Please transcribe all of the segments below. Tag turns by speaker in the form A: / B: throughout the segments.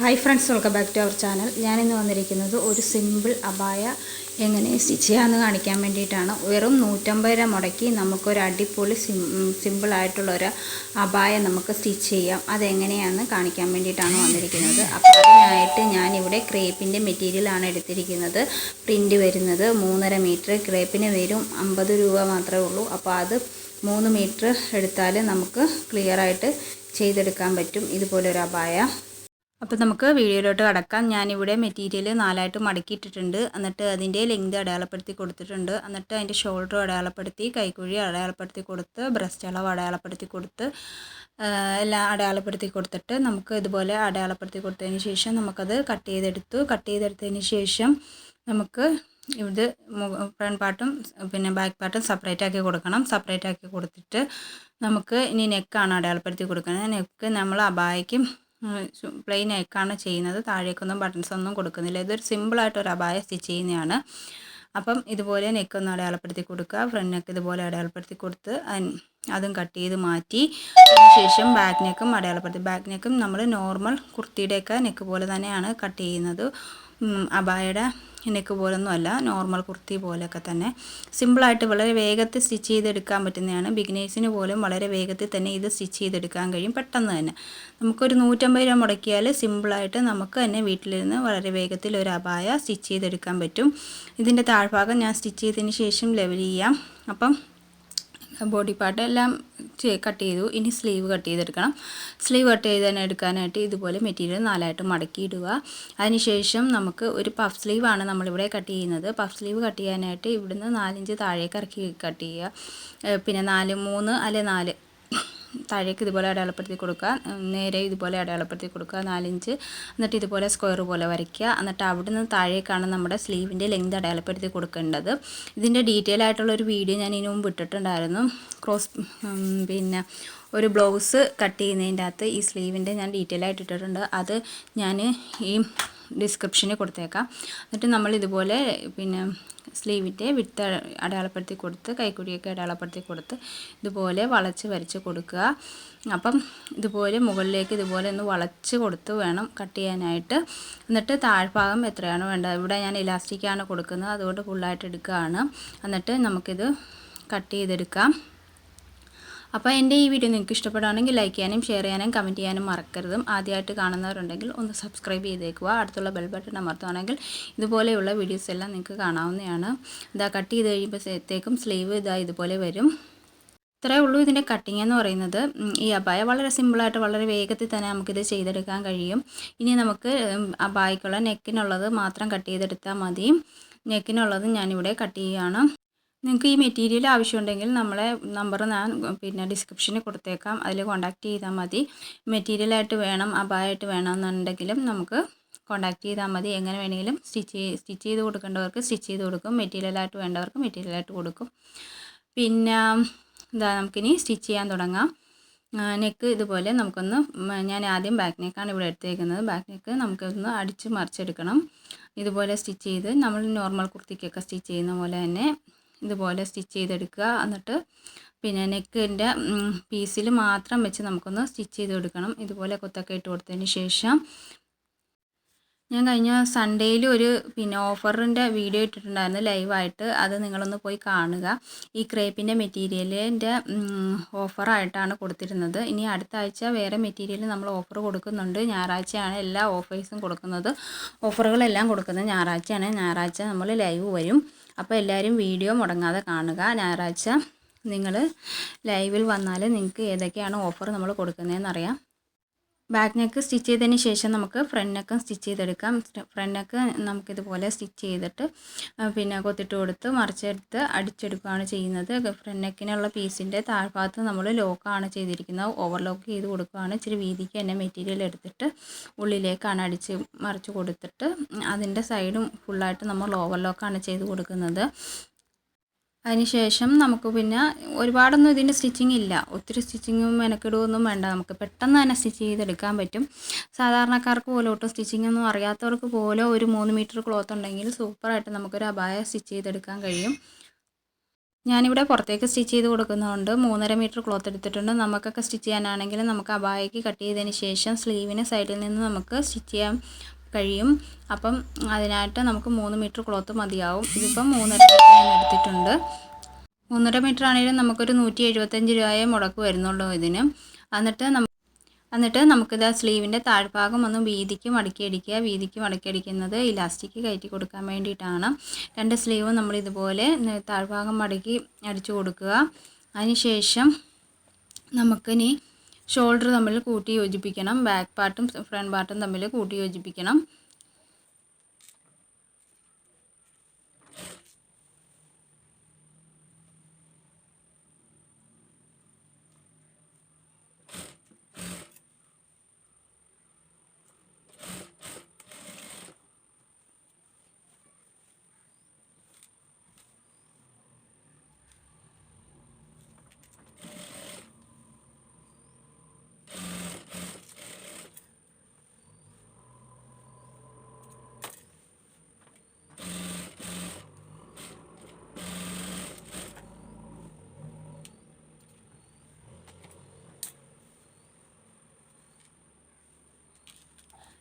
A: Hi friends welcome back to our channel ഞാനിന്ന് വന്നിരിക്കുന്നത് ഒരു സിമ്പിൾ അബായ എങ്ങനെ സ്റ്റിച്ച് ചെയ്യാമെന്ന് കാണിക്കാൻ വേണ്ടിയിട്ടാണ്. വെറും നൂറ്റമ്പത് രൂപ മുടക്കി നമുക്കൊരു അടിപൊളി സിം സിമ്പിളായിട്ടുള്ള ഒരു അബായ നമുക്ക് സ്റ്റിച്ച് ചെയ്യാം. അതെങ്ങനെയാണെന്ന് കാണിക്കാൻ വേണ്ടിയിട്ടാണ് വന്നിരിക്കുന്നത്. അപ്പോൾ അതിനായിട്ട് ഞാനിവിടെ ക്രേപ്പിന്റെ മെറ്റീരിയലാണ് എടുത്തിരിക്കുന്നത്. പ്രിന്റ് വരുന്നത് മൂന്നര മീറ്റർ ക്രേപ്പിന് വരും അമ്പത് രൂപ മാത്രമേ ഉള്ളൂ. അപ്പോൾ അത് മൂന്ന് മീറ്റർ എടുത്താൽ നമുക്ക് ക്ലിയറായിട്ട് ചെയ്തെടുക്കാൻ പറ്റും. ഇതുപോലൊരു അബായ അപ്പോൾ നമുക്ക് വീഡിയോയിലോട്ട് കടക്കാം. ഞാനിവിടെ മെറ്റീരിയൽ നാലായിട്ട് മടക്കിയിട്ടിട്ടുണ്ട്. എന്നിട്ട് അതിന്റെ ലെങ്ത് അടയാളപ്പെടുത്തി കൊടുത്തിട്ടുണ്ട്. എന്നിട്ട് അതിന്റെ ഷോൾഡർ അടയാളപ്പെടുത്തി കൈക്കുഴി അടയാളപ്പെടുത്തി കൊടുത്ത് ബ്രസ്റ്റ് അളവ് അടയാളപ്പെടുത്തി കൊടുത്ത് എല്ലാം അടയാളപ്പെടുത്തി കൊടുത്തിട്ട് നമുക്ക് ഇതുപോലെ അടയാളപ്പെടുത്തി കൊടുത്തതിന് ശേഷം നമുക്കത് കട്ട് ചെയ്തെടുത്തു. കട്ട് ചെയ്തെടുത്തതിന് ശേഷം നമുക്ക് ഇത് ഫ്രണ്ട് പാർട്ടും പിന്നെ ബാക്ക് പാർട്ടും സെപ്പറേറ്റ് ആക്കി കൊടുക്കണം. സെപ്പറേറ്റ് ആക്കി കൊടുത്തിട്ട് നമുക്ക് ഇനി നെക്കാണ് അടയാളപ്പെടുത്തി കൊടുക്കുന്നത്. നെക്ക് നമ്മൾ അബായയ്ക്കും പ്ലെയിൻ നെക്കാണ് ചെയ്യുന്നത്. താഴേക്കൊന്നും ബട്ടൺസ് ഒന്നും കൊടുക്കുന്നില്ല. ഇതൊരു സിമ്പിളായിട്ട് ഒരു അബായ സ്റ്റിച്ച് ചെയ്യുന്നതാണ് അപ്പം ഇതുപോലെ നെക്ക് ഒന്ന് അടയാളപ്പെടുത്തി കൊടുക്കുക. ഫ്രണ്ട് നെക്ക് ഇതുപോലെ അടയാളപ്പെടുത്തി കൊടുത്ത് അതും കട്ട് ചെയ്ത് മാറ്റി അതിനുശേഷം ബാക്ക് നെക്കും അടയാളപ്പെടുത്തി. ബാക്ക് നെക്കും നമ്മൾ നോർമൽ കുർത്തിയുടെയൊക്കെ നെക്ക് പോലെ തന്നെയാണ് കട്ട് ചെയ്യുന്നത്. അബായയുടെ നെക്ക് പോലൊന്നും അല്ല. നോർമൽ കുർത്തി പോലെയൊക്കെ തന്നെ. സിമ്പിളായിട്ട് വളരെ വേഗത്തിൽ സ്റ്റിച്ച് ചെയ്തെടുക്കാൻ പറ്റുന്നതാണ്. ബിഗിനേഴ്സിന് പോലും വളരെ വേഗത്തിൽ തന്നെ ഇത് സ്റ്റിച്ച് ചെയ്തെടുക്കാൻ കഴിയും. പെട്ടെന്ന് തന്നെ. നമുക്കൊരു നൂറ്റമ്പത് രൂപ മുടക്കിയാൽ സിമ്പിളായിട്ട് നമുക്ക് തന്നെ വീട്ടിലിരുന്ന് വളരെ വേഗത്തിൽ ഒരു അപായ സ്റ്റിച്ച് ചെയ്തെടുക്കാൻ പറ്റും. ഇതിന്റെ താഴ്ഭാഗം ഞാൻ സ്റ്റിച്ച് ചെയ്തതിന് ശേഷം ലെവൽ ചെയ്യാം. അപ്പം ബോഡി പാർട്ട് എല്ലാം കട്ട് ചെയ്തു. ഇനി സ്ലീവ് കട്ട് ചെയ്തെടുക്കണം. സ്ലീവ് കട്ട് ചെയ്ത് എടുക്കാനായിട്ട് ഇതുപോലെ മെറ്റീരിയൽ നാലായിട്ട് മടക്കിയിടുക അതിനുശേഷം നമുക്ക് ഒരു പഫ് സ്ലീവാണ് നമ്മളിവിടെ കട്ട് ചെയ്യുന്നത്. പഫ് സ്ലീവ് കട്ട് ചെയ്യാനായിട്ട് ഇവിടുന്ന് നാലിഞ്ച് താഴേക്ക് ഇറക്കി കട്ട് ചെയ്യുക. പിന്നെ നാല് മൂന്ന് അല്ലെ നാല് താഴേക്ക് ഇതുപോലെ അടയാളപ്പെടുത്തി കൊടുക്കുക. നേരെ ഇതുപോലെ അടയാളപ്പെടുത്തി കൊടുക്കുക. നാലിഞ്ച്. എന്നിട്ട് ഇതുപോലെ സ്ക്വയർ പോലെ വരയ്ക്കുക. എന്നിട്ട് അവിടെ നിന്ന് താഴേക്കാണ് നമ്മുടെ സ്ലീവിന്റെ ലെങ്ത് അടയാളപ്പെടുത്തി കൊടുക്കേണ്ടത്. ഇതിന്റെ ഡീറ്റെയിൽ ആയിട്ടുള്ള ഒരു വീഡിയോ ഞാൻ ഇതിനു മുമ്പ് ഇട്ടിട്ടുണ്ടായിരുന്നു. ക്രോസ് പിന്നെ ഒരു ബ്ലൗസ് കട്ട് ചെയ്യുന്നതിന്റെ അകത്ത് ഈ സ്ലീവിന്റെ ഞാൻ ഡീറ്റെയിൽ ആയിട്ട് ഇട്ടിട്ടുണ്ട്. അത് ഞാൻ ഈ ഡിസ്ക്രിപ്ഷനിൽ കൊടുത്തേക്കാം. എന്നിട്ട് നമ്മൾ ഇതുപോലെ പിന്നെ സ്ലീവിന്റെ വിട്ട് അടയാളപ്പെടുത്തി കൊടുത്ത് കൈക്കുടിയൊക്കെ അടയാളപ്പെടുത്തി കൊടുത്ത് ഇതുപോലെ വളച്ച് വരച്ച് കൊടുക്കുക. അപ്പം ഇതുപോലെ മുകളിലേക്ക് ഇതുപോലെ ഒന്ന് വളച്ച് കൊടുത്ത് വേണം കട്ട് ചെയ്യാനായിട്ട്. എന്നിട്ട് താഴ്ഭാഗം എത്രയാണ് വേണ്ടത്. ഇവിടെ ഞാൻ ഇലാസ്റ്റിക്കാണ് കൊടുക്കുന്നത്. അതുകൊണ്ട് ഫുള്ളായിട്ട് എടുക്കുകയാണ്. എന്നിട്ട് നമുക്കിത് കട്ട് ചെയ്തെടുക്കാം. അപ്പോൾ എന്റെ ഈ വീഡിയോ നിങ്ങൾക്ക് ഇഷ്ടപ്പെടുകയാണെങ്കിൽ ലൈക്ക് ചെയ്യാനും ഷെയർ ചെയ്യാനും കമന്റ് ചെയ്യാനും മറക്കരുതും. ആദ്യമായിട്ട് കാണുന്നവരുണ്ടെങ്കിൽ ഒന്ന് സബ്സ്ക്രൈബ് ചെയ്തേക്കുക. അടുത്തുള്ള ബെൽ ബട്ടൺ അമർത്തുകയാണെങ്കിൽ ഇതുപോലെയുള്ള വീഡിയോസ് എല്ലാം നിങ്ങൾക്ക് കാണാവുന്നതാണ്. ഇതാ കട്ട് ചെയ്ത് കഴിയുമ്പോഴത്തേക്കും സ്ലീവ് ഇതാ ഇതുപോലെ വരും. ഇത്രയേ ഉള്ളൂ ഇതിന്റെ കട്ടിങ് എന്ന് പറയുന്നത്. ഈ അബായ വളരെ സിമ്പിളായിട്ട് വളരെ വേഗത്തിൽ തന്നെ നമുക്കിത് ചെയ്തെടുക്കാൻ കഴിയും. ഇനി നമുക്ക് അബായക്കുള്ള നെക്കിനുള്ളത് മാത്രം കട്ട് ചെയ്തെടുത്താൽ മതി. നെക്കിനുള്ളത് ഞാനിവിടെ കട്ട് ചെയ്യുകയാണ്. നിങ്ങൾക്ക് ഈ മെറ്റീരിയൽ ആവശ്യമുണ്ടെങ്കിൽ നമ്മളെ നമ്പർ ഞാൻ പിന്നെ ഡിസ്ക്രിപ്ഷനിൽ കൊടുത്തേക്കാം. അതിൽ കോൺടാക്റ്റ് ചെയ്താൽ മതി. മെറ്റീരിയലായിട്ട് വേണം അബായായിട്ട് വേണമെന്നുണ്ടെങ്കിലും നമുക്ക് കോൺടാക്റ്റ് ചെയ്താൽ മതി. എങ്ങനെ വേണമെങ്കിലും സ്റ്റിച്ച് സ്റ്റിച്ച് ചെയ്ത് കൊടുക്കേണ്ടവർക്ക് സ്റ്റിച്ച് ചെയ്ത് കൊടുക്കും. മെറ്റീരിയലായിട്ട് വേണ്ടവർക്ക് മെറ്റീരിയലായിട്ട് കൊടുക്കും. പിന്നെ എന്താ നമുക്കിനി സ്റ്റിച്ച് ചെയ്യാൻ തുടങ്ങാം. നെക്ക് ഇതുപോലെ നമുക്കൊന്ന് ഞാൻ ആദ്യം ബാക്ക് നെക്കാണ് ഇവിടെ എടുത്തേക്കുന്നത്. ബാക്ക് നെക്ക് നമുക്കൊന്ന് അടിച്ച് മറിച്ചെടുക്കണം. ഇതുപോലെ സ്റ്റിച്ച് ചെയ്ത് നമ്മൾ നോർമൽ കുർത്തിക്കൊക്കെ സ്റ്റിച്ച് ചെയ്യുന്ന പോലെ തന്നെ ഇതുപോലെ സ്റ്റിച്ച് ചെയ്തെടുക്കുക. എന്നിട്ട് പിന്നെ നെക്കിന്റെ പീസിൽ മാത്രം വെച്ച് നമുക്കൊന്ന് സ്റ്റിച്ച് ചെയ്ത് കൊടുക്കണം. ഇതുപോലെ കൊത്തൊക്കെ ഇട്ട് കൊടുത്തതിന് ശേഷം. ഞാൻ കഴിഞ്ഞ സൺഡേയിൽ ഒരു പിന്നെ ഓഫറിന്റെ വീഡിയോ ഇട്ടിട്ടുണ്ടായിരുന്നു ലൈവായിട്ട്. അത് നിങ്ങളൊന്ന് പോയി കാണുക. ഈ ക്രേപ്പിന്റെ മെറ്റീരിയലിന്റെ ഓഫറായിട്ടാണ് കൊടുത്തിരുന്നത്. ഇനി അടുത്ത ആഴ്ച വേറെ മെറ്റീരിയൽ നമ്മൾ ഓഫർ കൊടുക്കുന്നുണ്ട്. ഞായറാഴ്ചയാണ് എല്ലാ ഓഫേഴ്സും കൊടുക്കുന്നത്. ഓഫറുകളെല്ലാം കൊടുക്കുന്നത് ഞായറാഴ്ചയാണ്. ഞായറാഴ്ച നമ്മൾ ലൈവ് വരും. അപ്പോൾ എല്ലാവരും വീഡിയോ മുടങ്ങാതെ കാണുക. ഞായറാഴ്ച നിങ്ങൾ ലൈവിൽ വന്നാൽ നിങ്ങൾക്ക് ഏതൊക്കെയാണ് ഓഫർ നമ്മൾ കൊടുക്കുന്നതെന്ന് അറിയാം. ബാക്ക് നെക്ക് സ്റ്റിച്ച് ചെയ്തതിന് ശേഷം നമുക്ക് ഫ്രണ്ട് നെക്കും സ്റ്റിച്ച് ചെയ്തെടുക്കാം. ഫ്രണ്ട് നെക്ക് നമുക്കിതുപോലെ സ്റ്റിച്ച് ചെയ്തിട്ട് പിന്നെ കൊത്തിട്ട് കൊടുത്ത് മറിച്ചെടുത്ത് അടിച്ചെടുക്കുകയാണ് ചെയ്യുന്നത്. ഫ്രണ്ട് നെക്കിനുള്ള പീസിന്റെ താഴ്ഭാഗത്ത് നമ്മൾ ലോക്കാണ് ചെയ്തിരിക്കുന്നത്. ഓവർലോക്ക് ചെയ്ത് കൊടുക്കുകയാണ്. ഇച്ചിരി വീതിക്ക് തന്നെ മെറ്റീരിയൽ എടുത്തിട്ട് ഉള്ളിലേക്കാണ് അടിച്ച് മറിച്ച് കൊടുത്തിട്ട് അതിന്റെ സൈഡും ഫുള്ളായിട്ട് നമ്മൾ ഓവർലോക്കാണ് ചെയ്ത് കൊടുക്കുന്നത്. അതിനുശേഷം നമുക്ക് പിന്നെ ഒരുപാടൊന്നും ഇതിന്റെ സ്റ്റിച്ചിങ് ഇല്ല. ഒത്തിരി സ്റ്റിച്ചിങ്ങും മെനക്കെടുവൊന്നും വേണ്ട. നമുക്ക് പെട്ടെന്ന് തന്നെ സ്റ്റിച്ച് ചെയ്തെടുക്കാൻ പറ്റും. സാധാരണക്കാർക്ക് പോലും ഒട്ടും സ്റ്റിച്ചിങ് ഒന്നും അറിയാത്തവർക്ക് പോലും ഒരു മൂന്ന് മീറ്റർ ക്ലോത്ത് ഉണ്ടെങ്കിൽ സൂപ്പറായിട്ട് നമുക്കൊരു അബായ സ്റ്റിച്ച് ചെയ്തെടുക്കാൻ കഴിയും. ഞാനിവിടെ പുറത്തേക്ക് സ്റ്റിച്ച് ചെയ്ത് കൊടുക്കുന്നതുകൊണ്ട് മൂന്നര മീറ്റർ ക്ലോത്ത് എടുത്തിട്ടുണ്ട്. നമുക്കൊക്കെ സ്റ്റിച്ച് ചെയ്യാനാണെങ്കിൽ നമുക്ക് അബായക്ക് കട്ട് ചെയ്തതിന് ശേഷം സ്ലീവിന് സൈഡിൽ നിന്ന് നമുക്ക് സ്റ്റിച്ച് ചെയ്യാൻ കഴിയും. അപ്പം അതിനായിട്ട് നമുക്ക് മൂന്ന് മീറ്റർ ക്ലോത്ത് മതിയാവും. ഇതിപ്പം മൂന്നര ഞാൻ എടുത്തിട്ടുണ്ട്. മൂന്നര മീറ്റർ ആണെങ്കിലും നമുക്കൊരു നൂറ്റി എഴുപത്തഞ്ച് രൂപയെ മുടക്ക് വരുന്നുള്ളൂ ഇതിന്. എന്നിട്ട് എന്നിട്ട് നമുക്കിത് ആ സ്ലീവിന്റെ താഴ്ഭാഗം ഒന്ന് വീതിക്ക് മടക്കി അടിക്കുക. വീതിക്ക് മടക്കി അടിക്കുന്നത് ഇലാസ്റ്റിക് കയറ്റി കൊടുക്കാൻ വേണ്ടിയിട്ടാണ്. രണ്ട് സ്ലീവും നമ്മൾ ഇതുപോലെ താഴ്ഭാഗം മടക്കി അടിച്ചു കൊടുക്കുക. അതിനുശേഷം നമുക്കിനി ഷോൾഡർ തമ്മിൽ കൂട്ടി യോജിപ്പിക്കണം. ബാക്ക് പാർട്ടും ഫ്രണ്ട് പാർട്ടും തമ്മിൽ കൂട്ടി യോജിപ്പിക്കണം.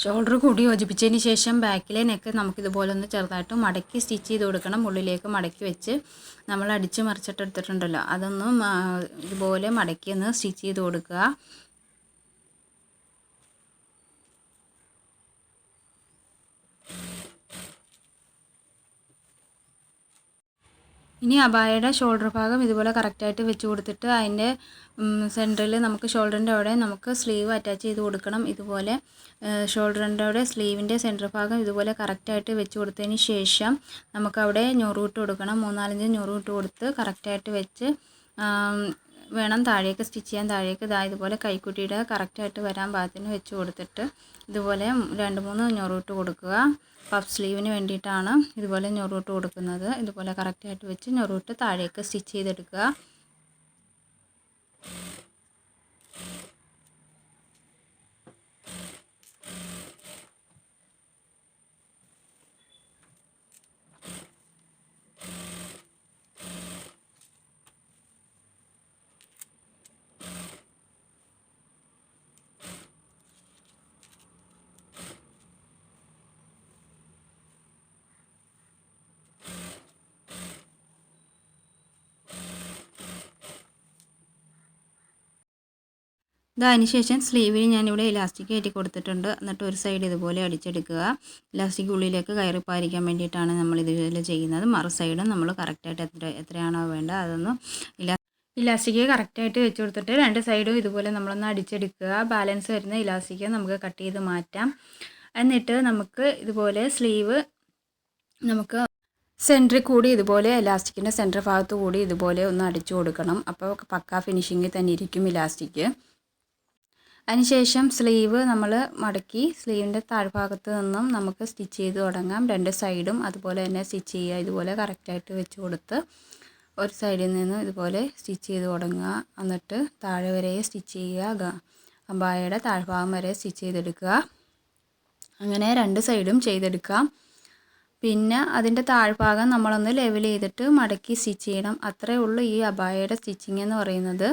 A: ഷോൾഡർ കൂടി യോജിപ്പിച്ചതിന് ശേഷം ബാക്കിലെ നെക്ക് നമുക്കിതുപോലെ ഒന്ന് ചെറുതായിട്ട് മടക്കി സ്റ്റിച്ച് ചെയ്ത് കൊടുക്കണം. ഉള്ളിലേക്ക് മടക്കി വെച്ച് നമ്മൾ അടിച്ച് മറിച്ചിട്ടെടുത്തിട്ടുണ്ടല്ലോ അതൊന്ന് ഇതുപോലെ മടക്കി ഒന്ന് സ്റ്റിച്ച് ചെയ്ത് കൊടുക്കുക. ഇനി അബായയുടെ ഷോൾഡർ ഭാഗം ഇതുപോലെ കറക്റ്റായിട്ട് വെച്ച് കൊടുത്തിട്ട് അതിന്റെ സെന്ററിൽ നമുക്ക് ഷോൾഡറിന്റെ അവിടെ നമുക്ക് സ്ലീവ് അറ്റാച്ച് ചെയ്ത് കൊടുക്കണം. ഇതുപോലെ ഷോൾഡറിന്റെ അവിടെ സ്ലീവിന്റെ സെന്റർ ഭാഗം ഇതുപോലെ കറക്റ്റായിട്ട് വെച്ച് കൊടുത്തതിന് ശേഷം നമുക്കവിടെ ഞൊറൂട്ട് കൊടുക്കണം. മൂന്നാലഞ്ച് ഞൊറൂട്ട് കൊടുത്ത് കറക്റ്റായിട്ട് വെച്ച് വേണം താഴേക്ക് സ്റ്റിച്ച് ചെയ്യാൻ. താഴേക്ക് ഇതാ ഇതുപോലെ കൈക്കുട്ടിയുടെ കറക്റ്റായിട്ട് വരാൻ പാകത്തിന് വെച്ച് കൊടുത്തിട്ട് ഇതുപോലെ രണ്ട് മൂന്ന് ഞൊറൂട്ട് കൊടുക്കുക. പഫ് സ്ലീവിന് വേണ്ടിയിട്ടാണ് ഇതുപോലെ ഞൊറൂട്ട് കൊടുക്കുന്നത്. ഇതുപോലെ കറക്റ്റായിട്ട് വെച്ച് ഞൊറൂട്ട് താഴേക്ക് സ്റ്റിച്ച് ചെയ്തെടുക്കുക. ഇത് ശേഷം സ്ലീവിന് ഞാനിവിടെ ഇലാസ്റ്റിക് കയറ്റി കൊടുത്തിട്ടുണ്ട്. എന്നിട്ട് ഒരു സൈഡ് ഇതുപോലെ അടിച്ചെടുക്കുക. ഇലാസ്റ്റിക് ഉള്ളിലേക്ക് കയറി പാരിക്കാൻ വേണ്ടിയിട്ടാണ് നമ്മൾ ഇതുപോലെ ചെയ്യുന്നത്. മറു സൈഡും നമ്മൾ കറക്റ്റായിട്ട് എത്ര എത്രയാണോ വേണ്ടത് അതൊന്ന് ഇലാ ഇലാസ്റ്റിക് കറക്റ്റായിട്ട് വെച്ച് കൊടുത്തിട്ട് രണ്ട് സൈഡും ഇതുപോലെ നമ്മളൊന്ന് അടിച്ചെടുക്കുക. ബാലൻസ് വരുന്ന ഇലാസ്റ്റിക് നമുക്ക് കട്ട് ചെയ്ത് മാറ്റാം. എന്നിട്ട് നമുക്ക് ഇതുപോലെ സ്ലീവ് നമുക്ക് സെന്ററിൽ കൂടി ഇതുപോലെ ഇലാസ്റ്റിക്കിന്റെ സെന്റർ ഭാഗത്ത് കൂടി ഇതുപോലെ ഒന്ന് അടിച്ചു കൊടുക്കണം. അപ്പോൾ പക്ക ഫിനിഷിങ്ങിൽ തന്നെ ഇരിക്കും ഇലാസ്റ്റിക്. അതിനുശേഷം സ്ലീവ് നമ്മൾ മടക്കി സ്ലീവിന്റെ താഴ്ഭാഗത്ത് നിന്നും നമുക്ക് സ്റ്റിച്ച് ചെയ്ത് തുടങ്ങാം. രണ്ട് സൈഡും അതുപോലെ തന്നെ സ്റ്റിച്ച് ചെയ്യുക ഇതുപോലെ കറക്റ്റായിട്ട് വെച്ച് കൊടുത്ത് ഒരു സൈഡിൽ നിന്ന് ഇതുപോലെ സ്റ്റിച്ച് ചെയ്ത് തുടങ്ങുക. എന്നിട്ട് താഴെ വരെ സ്റ്റിച്ച് ചെയ്യുക. അമ്പായയുടെ താഴ്ഭാഗം വരെ സ്റ്റിച്ച് ചെയ്തെടുക്കുക. അങ്ങനെ രണ്ട് സൈഡും ചെയ്തെടുക്കാം. പിന്നെ അതിന്റെ താഴ്ഭാഗം നമ്മളൊന്ന് ലെവൽ ചെയ്തിട്ട് മടക്കി സ്റ്റിച്ച് ചെയ്യണം. അത്രയേ ഉള്ളൂ ഈ അബായയുടെ സ്റ്റിച്ചിങ് എന്ന് പറയുന്നത്.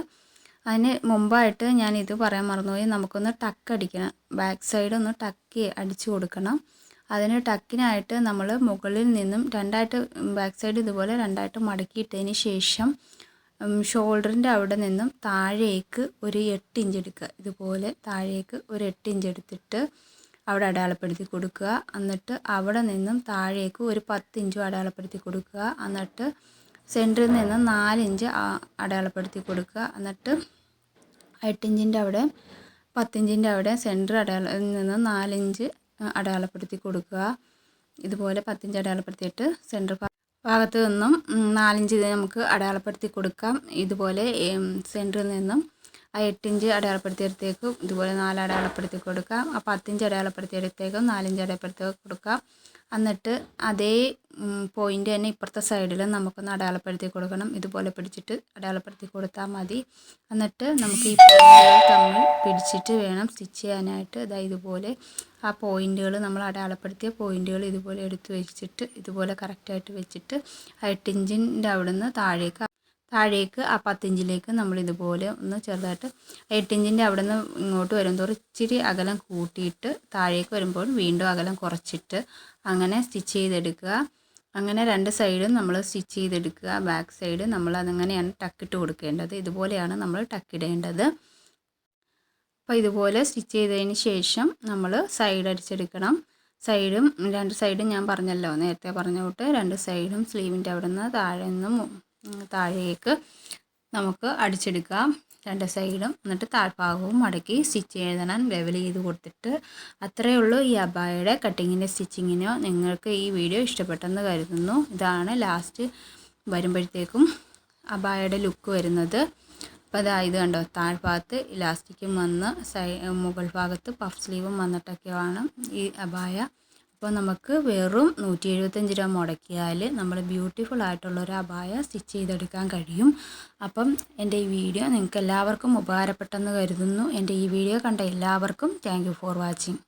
A: അതിന് മുമ്പായിട്ട് ഞാൻ ഇത് പറയാൻ മറന്നുപോയി. നമുക്കൊന്ന് ടക്ക് അടിക്കണം. ബാക്ക് സൈഡ് ഒന്ന് ടക്ക് അടിച്ചു കൊടുക്കണം. അതിന് ടക്കിനായിട്ട് നമ്മൾ മുകളിൽ നിന്നും രണ്ടായിട്ട് ബാക്ക് സൈഡ് ഇതുപോലെ രണ്ടായിട്ട് മടക്കിയിട്ടതിന് ശേഷം ഷോൾഡറിന്റെ അവിടെ നിന്നും താഴേക്ക് ഒരു എട്ട് ഇഞ്ച് എടുക്കുക. ഇതുപോലെ താഴേക്ക് ഒരു എട്ട് ഇഞ്ച് എടുത്തിട്ട് അവിടെ അടയാളപ്പെടുത്തി കൊടുക്കുക. എന്നിട്ട് അവിടെ നിന്നും താഴേക്ക് ഒരു പത്ത് ഇഞ്ചും അടയാളപ്പെടുത്തി കൊടുക്കുക. എന്നിട്ട് സെന്ററിൽ നിന്ന് നാലിഞ്ച് അടയാളപ്പെടുത്തി കൊടുക്കുക. എന്നിട്ട് എട്ടിഞ്ചിന്റെ അവിടെ പത്തിഞ്ചിന്റെ അവിടെ സെന്റർ അടയാള നിന്ന് നാലിഞ്ച് അടയാളപ്പെടുത്തി കൊടുക്കുക. ഇതുപോലെ പത്തിഞ്ച് അടയാളപ്പെടുത്തിയിട്ട് സെന്റർ ഭാഗത്ത് നിന്നും നാലിഞ്ച് നമുക്ക് അടയാളപ്പെടുത്തി കൊടുക്കാം. ഇതുപോലെ സെന്ററിൽ നിന്നും ആ എട്ടിഞ്ച് അടയാളപ്പെടുത്തിയിടത്തേക്ക് ഇതുപോലെ നാല് അടയാളപ്പെടുത്തി കൊടുക്കാം. ആ പത്തിഞ്ച് അടയാളപ്പെടുത്തിയിടത്തേക്കും നാലിഞ്ച് അടയാളപ്പെടുത്തി കൊടുക്കാം. എന്നിട്ട് അതേ പോയിന്റ് തന്നെ ഇപ്പുറത്തെ സൈഡിലും നമുക്കൊന്ന് അടയാളപ്പെടുത്തി കൊടുക്കണം. ഇതുപോലെ പിടിച്ചിട്ട് അടയാളപ്പെടുത്തി കൊടുത്താൽ മതി. എന്നിട്ട് നമുക്ക് ഈ തമ്മിൽ പിടിച്ചിട്ട് വേണം സ്റ്റിച്ച് ചെയ്യാനായിട്ട്. ഇതാ ഇതുപോലെ ആ പോയിന്റുകൾ നമ്മൾ അടയാളപ്പെടുത്തിയ പോയിന്റുകൾ ഇതുപോലെ എടുത്ത് വെച്ചിട്ട് ഇതുപോലെ കറക്റ്റായിട്ട് വെച്ചിട്ട് ആ എട്ടിഞ്ചിന്റെ അവിടുന്ന് താഴേക്ക് താഴേക്ക് ആ പത്തിഞ്ചിലേക്ക് നമ്മൾ ഇതുപോലെ ഒന്ന് ചെറുതായിട്ട് എട്ടിഞ്ചിന്റെ അവിടെ നിന്ന് ഇങ്ങോട്ട് വരുമ്പോൾ ഇച്ചിരി അകലം കൂട്ടിയിട്ട് താഴേക്ക് വരുമ്പോൾ വീണ്ടും അകലം കുറച്ചിട്ട് അങ്ങനെ സ്റ്റിച്ച് ചെയ്തെടുക്കുക. അങ്ങനെ രണ്ട് സൈഡും നമ്മൾ സ്റ്റിച്ച് ചെയ്തെടുക്കുക. ബാക്ക് സൈഡ് നമ്മൾ അതങ്ങനെയാണ് ടക്കിട്ട് കൊടുക്കേണ്ടത്. ഇതുപോലെയാണ് നമ്മൾ ടക്കിടേണ്ടത് അപ്പോൾ ഇതുപോലെ സ്റ്റിച്ച് ചെയ്തതിന് ശേഷം നമ്മൾ സൈഡ് അടിച്ചെടുക്കണം. സൈഡും രണ്ട് സൈഡും ഞാൻ പറഞ്ഞല്ലോ നേരത്തെ പറഞ്ഞ കൂട്ട് രണ്ട് സൈഡും സ്ലീവിന്റെ അവിടെ നിന്ന് താഴെ നിന്നും താഴേക്ക് നമുക്ക് അടിച്ചെടുക്കാം. രണ്ട് സൈഡും എന്നിട്ട് താഴ്ഭാഗവും മടക്കി സ്റ്റിച്ച് ചെയ്തണം ലെവൽ ചെയ്ത് കൊടുത്തിട്ട് അത്രയേ ഉള്ളൂ ഈ അബായയുടെ കട്ടിങ്ങിന്റെ സ്റ്റിച്ചിങ്ങിനോ നിങ്ങൾക്ക് ഈ വീഡിയോ ഇഷ്ടപ്പെട്ടെന്ന് കരുതുന്നു. ഇതാണ് ലാസ്റ്റ് വരുമ്പോഴത്തേക്കും അബായയുടെ ലുക്ക് വരുന്നത്. അപ്പോൾ അതാ ഇത് കണ്ടോ? താഴ്ഭാഗത്ത് ഇലാസ്റ്റിക്കും വന്ന് സൈ മുകൾ ഭാഗത്ത് പഫ് സ്ലീവും വന്നിട്ടൊക്കെയാണ് ഈ അബായ അപ്പോൾ നമുക്ക് വെറും നൂറ്റി എഴുപത്തഞ്ച് രൂപ മുടക്കിയാൽ നമ്മൾ ബ്യൂട്ടിഫുൾ ആയിട്ടുള്ള ഒരു അബായ സ്റ്റിച്ച് ചെയ്തെടുക്കാൻ കഴിയും. അപ്പം എന്റെ ഈ വീഡിയോ നിങ്ങൾക്ക് എല്ലാവർക്കും ഉപകാരപ്പെട്ടെന്ന് കരുതുന്നു. എന്റെ ഈ വീഡിയോ കണ്ട എല്ലാവർക്കും താങ്ക് ഫോർ വാച്ചിങ്.